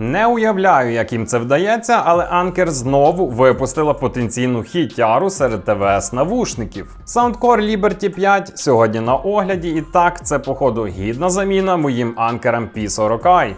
Не уявляю, як їм це вдається, але Anker знову випустила потенційну хітяру серед ТВС навушників. Soundcore Liberty 5 сьогодні на огляді, і так це, походу, гідна заміна моїм анкерам P40i.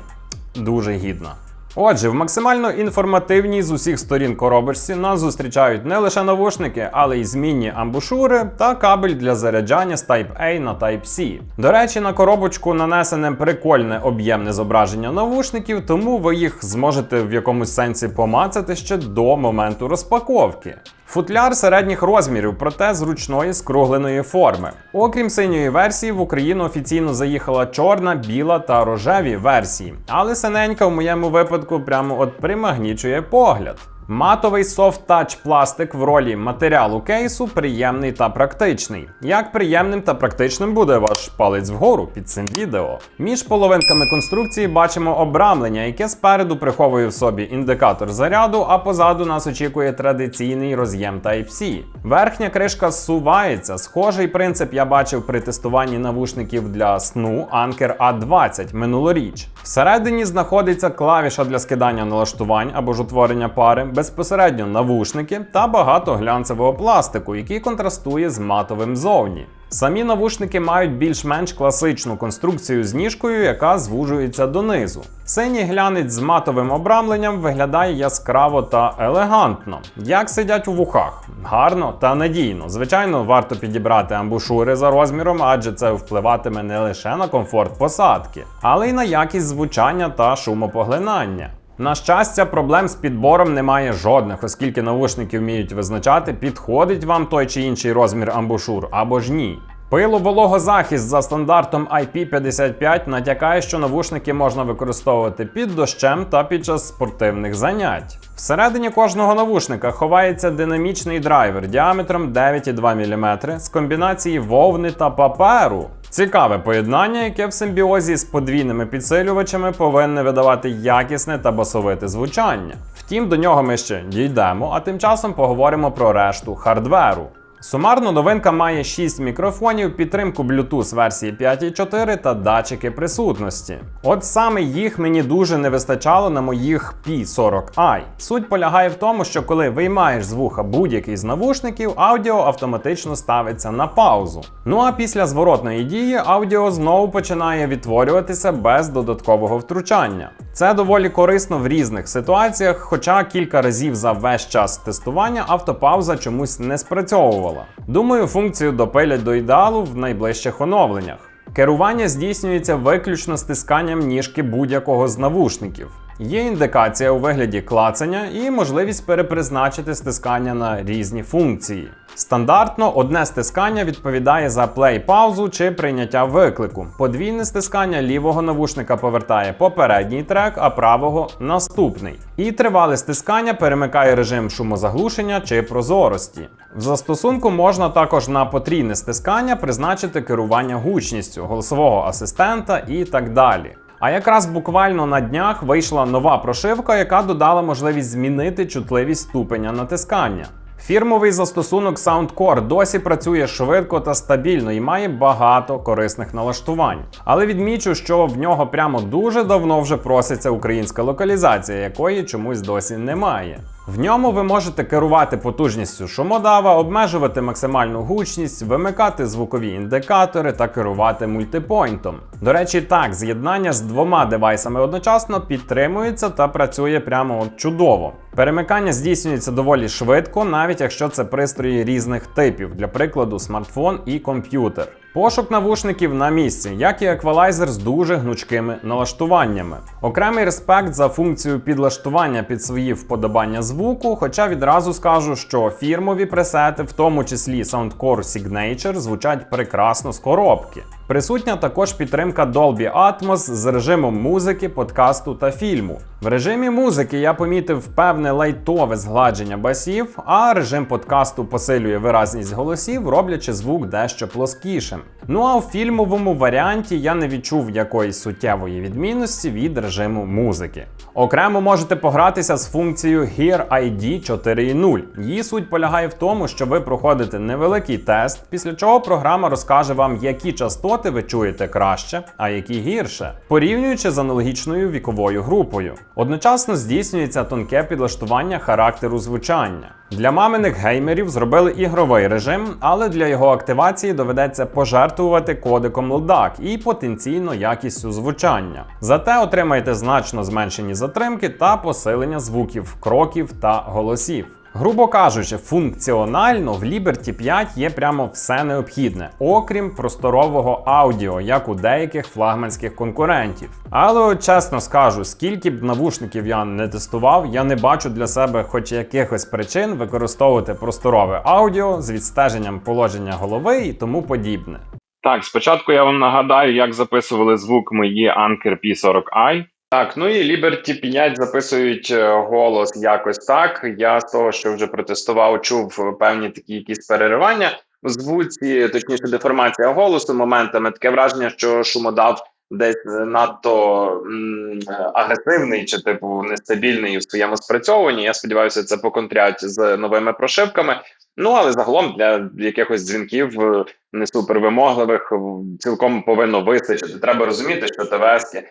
Дуже гідна. Отже, в максимально інформативній з усіх сторін коробочці нас зустрічають не лише навушники, але й змінні амбушури та кабель для заряджання з Type-A на Type-C. До речі, на коробочку нанесене прикольне об'ємне зображення навушників, тому ви їх зможете в якомусь сенсі помацати ще до моменту розпаковки. Футляр середніх розмірів, проте зручної скругленої форми. Окрім синьої версії, в Україну офіційно заїхала чорна, біла та рожеві версії, але синенька в моєму випадку прямо от примагнічує погляд. Матовий софт-тач пластик в ролі матеріалу кейсу приємний та практичний. Як приємним та практичним буде ваш палець вгору під цим відео. Між половинками конструкції бачимо обрамлення, яке спереду приховує в собі індикатор заряду, а позаду нас очікує традиційний роз'єм Type-C. Верхня кришка зсувається. Схожий принцип я бачив при тестуванні навушників для сну Anker A20 минулоріч. Всередині знаходиться клавіша для скидання налаштувань або ж утворення пари, безпосередньо навушники та багато глянцевого пластику, який контрастує з матовим зовні. Самі навушники мають більш-менш класичну конструкцію з ніжкою, яка звужується донизу. Синій глянець з матовим обрамленням виглядає яскраво та елегантно. Як сидять у вухах? Гарно та надійно. Звичайно, варто підібрати амбушури за розміром, адже це впливатиме не лише на комфорт посадки, але й на якість звучання та шумопоглинання. На щастя, проблем з підбором немає жодних, оскільки навушники вміють визначати, підходить вам той чи інший розмір амбушур або ж ні. Пило-вологозахист за стандартом IP55 натякає, що навушники можна використовувати під дощем та під час спортивних занять. Всередині кожного навушника ховається динамічний драйвер діаметром 9,2 мм з комбінації вовни та паперу. Цікаве поєднання, яке в симбіозі з подвійними підсилювачами повинне видавати якісне та басовите звучання. Втім, до нього ми ще дійдемо, а тим часом поговоримо про решту хардверу. Сумарно новинка має 6 мікрофонів, підтримку Bluetooth версії 5.4 та датчики присутності. От саме їх мені дуже не вистачало на моїх P40i. Суть полягає в тому, що коли виймаєш з вуха будь-який з навушників, аудіо автоматично ставиться на паузу. Ну а після зворотної дії аудіо знову починає відтворюватися без додаткового втручання. Це доволі корисно в різних ситуаціях, хоча кілька разів за весь час тестування автопауза чомусь не спрацьовувала. Думаю, функцію допилять до ідеалу в найближчих оновленнях. Керування здійснюється виключно стисканням ніжки будь-якого з навушників. Є індикація у вигляді клацання і можливість перепризначити стискання на різні функції. Стандартно одне стискання відповідає за плей-паузу чи прийняття виклику. Подвійне стискання лівого навушника повертає попередній трек, а правого наступний. І тривале стискання перемикає режим шумозаглушення чи прозорості. В застосунку можна також на потрійне стискання призначити керування гучністю, голосового асистента і так далі. А якраз буквально на днях вийшла нова прошивка, яка додала можливість змінити чутливість ступеня натискання. Фірмовий застосунок Soundcore досі працює швидко та стабільно і має багато корисних налаштувань. Але відмічу, що в нього прямо дуже давно вже проситься українська локалізація, якої чомусь досі немає. В ньому ви можете керувати потужністю шумодава, обмежувати максимальну гучність, вимикати звукові індикатори та керувати мультипойнтом. До речі, так, з'єднання з двома девайсами одночасно підтримується та працює прямо от чудово. Перемикання здійснюється доволі швидко, навіть якщо це пристрої різних типів, для прикладу, смартфон і комп'ютер. Пошук навушників на місці, як і еквалайзер з дуже гнучкими налаштуваннями. Окремий респект за функцію підлаштування під свої вподобання звуку, хоча відразу скажу, що фірмові пресети, в тому числі Soundcore Signature, звучать прекрасно з коробки. Присутня також підтримка Dolby Atmos з режимом музики, подкасту та фільму. В режимі музики я помітив певне лайтове згладження басів, а режим подкасту посилює виразність голосів, роблячи звук дещо плоскішим. Ну а в фільмовому варіанті я не відчув якоїсь суттєвої відмінності від режиму музики. Окремо можете погратися з функцією Hear ID 4.0. Її суть полягає в тому, що ви проходите невеликий тест, після чого програма розкаже вам, які частоти ви чуєте краще, а які гірше, порівнюючи з аналогічною віковою групою. Одночасно здійснюється тонке підлаштування характеру звучання. Для маминих геймерів зробили ігровий режим, але для його активації доведеться пожертвувати кодеком LDAC і потенційно якістю звучання. Зате отримаєте значно зменшені затримки та посилення звуків, кроків та голосів. Грубо кажучи, функціонально в Liberty 5 є прямо все необхідне, окрім просторового аудіо, як у деяких флагманських конкурентів. Але чесно скажу, скільки б навушників я не тестував, я не бачу для себе хоч якихось причин використовувати просторове аудіо з відстеженням положення голови і тому подібне. Так, спочатку я вам нагадаю, як записували звук мої Anker P40i. Так, ну і Liberty 5 записують е, голос якось так. Я з того, що вже протестував, чув певні такі якісь переривання в звуці, точніше, деформація голосу моментами. Таке враження, що шумодав десь надто м, агресивний чи типу нестабільний у своєму спрацьовуванні. Я сподіваюся, це поконтрять з новими прошивками. Ну але загалом для якихось дзвінків е, не супервимогливих цілком повинно вистачити. Треба розуміти, що ТВС е,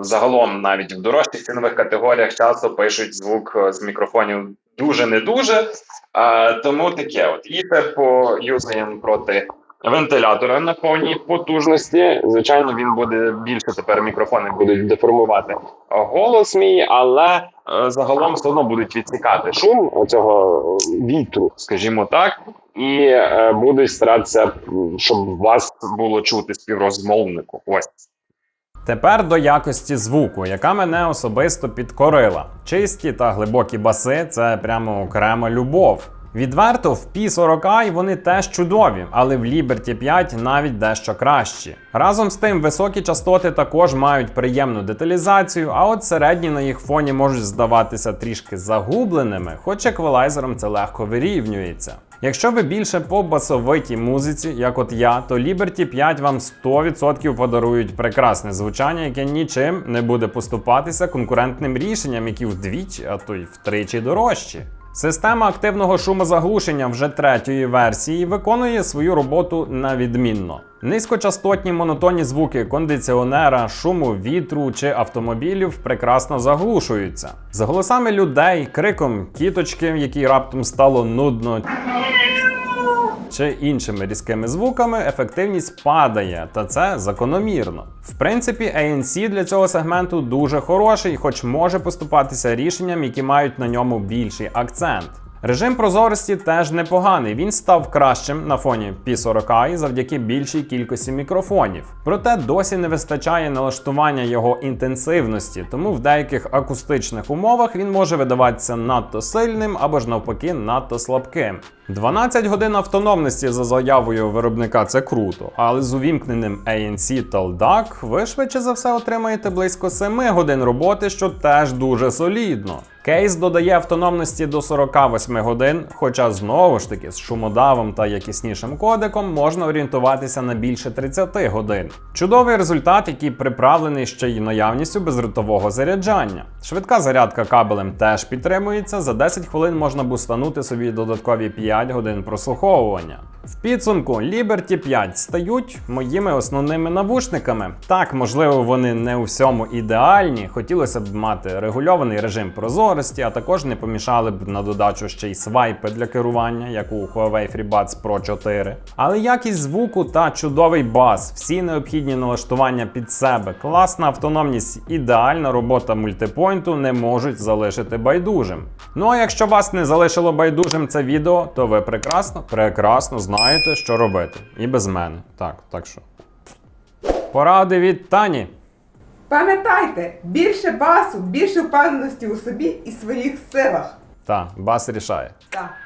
загалом навіть в дорожчих цінових категоріях часто пишуть звук е, з мікрофонів дуже не дуже. А, тому таке от і це поюзаємо проти вентилятора на повній потужності. Звичайно, він буде більше тепер мікрофони будуть деформувати голос мій, але е, загалом все одно будуть відсікати шум оцього е, вітру, скажімо так, і е, будуть старатися, щоб вас було чути співрозмовнику. Ось. Тепер до якості звуку, яка мене особисто підкорила. Чисті та глибокі баси це прямо окрема любов. Відверто в P40i вони теж чудові, але в Liberty 5 навіть дещо кращі. Разом з тим, високі частоти також мають приємну деталізацію, а от середні на їх фоні можуть здаватися трішки загубленими, хоч еквалайзером це легко вирівнюється. Якщо ви більше по басовитій музиці, як от я, то Liberty 5 вам 100% подарують прекрасне звучання, яке нічим не буде поступатися конкурентним рішенням, які вдвічі, а то й втричі дорожчі. Система активного шумозаглушення вже третьої версії виконує свою роботу на відмінно. Низькочастотні монотонні звуки кондиціонера, шуму вітру чи автомобілів прекрасно заглушуються. З голосами людей, криком кіточки, якій раптом стало нудно, чи іншими різкими звуками ефективність падає, та це закономірно. В принципі, ANC для цього сегменту дуже хороший, хоч може поступатися рішенням, які мають на ньому більший акцент. Режим прозорості теж непоганий. Він став кращим на фоні P40i завдяки більшій кількості мікрофонів. Проте досі не вистачає налаштування його інтенсивності, тому в деяких акустичних умовах він може видаватися надто сильним або ж навпаки надто слабким. 12 годин автономності за заявою виробника це круто, але з увімкненим ANC та LDAC ви швидше за все отримаєте близько 7 годин роботи, що теж дуже солідно. Кейс додає автономності до 48 годин, хоча знову ж таки з шумодавом та якіснішим кодеком можна орієнтуватися на більше 30 годин. Чудовий результат, який приправлений ще й наявністю бездротового заряджання. Швидка зарядка кабелем теж підтримується. За 10 хвилин можна бустанути собі додаткові 5 годин прослуховування. В підсумку Liberty 5 стають моїми основними навушниками. Так, можливо, вони не у всьому ідеальні. Хотілося б мати регульований режим прозорості, а також не помішали б на додачу ще й свайпи для керування, як у Huawei FreeBuds Pro 4. Але якість звуку та чудовий бас, всі необхідні налаштування під себе, класна автономність, ідеальна робота мультипойнту не можуть залишити байдужим. Ну а якщо вас не залишило байдужим це відео, то ви прекрасно, прекрасно знаєте, що робити. І без мене. Так, так що. Поради від Тані. Пам'ятайте, більше басу, більше впевненості у собі і своїх силах. Так, бас рішає. Так.